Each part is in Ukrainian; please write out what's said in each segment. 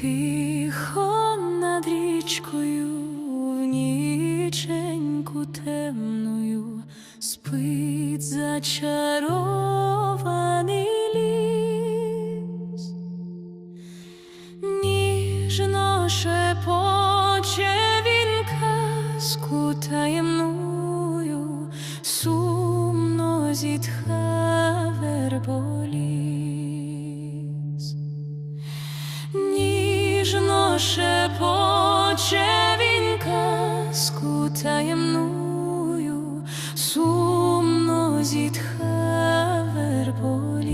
Тихо над річкою в ніченьку темною спить зачарований Ніжно шепоче він казку таємною, сумно зітха верболіс.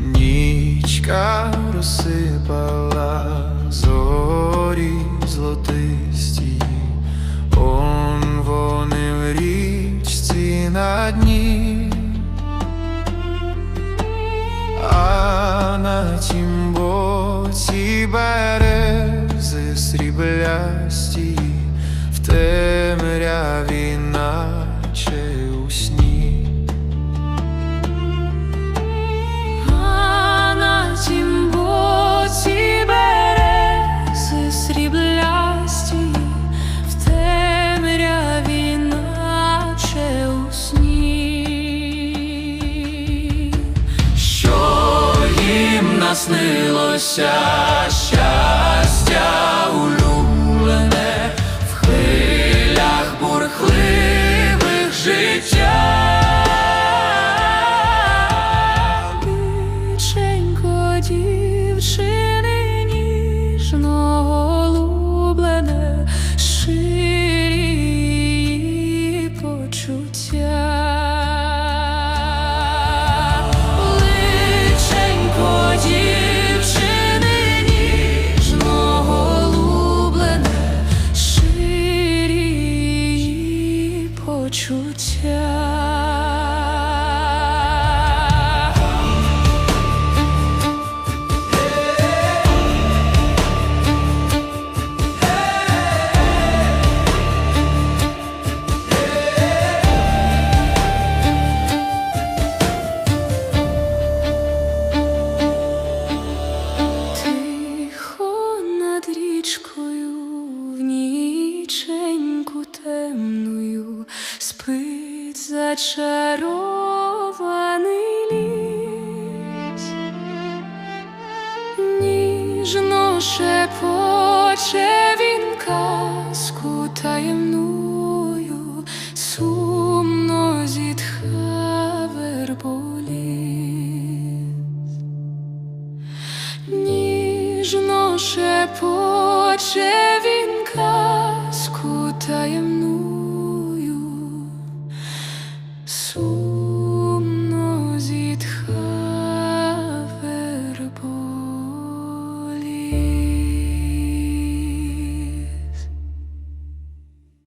Нічка розсипала тім боці наснилося щастя ніченьку темною спить зачарований ліс, ніжно шепоче він казку таємною, сумно зітха верболіс. Ніжно шепоче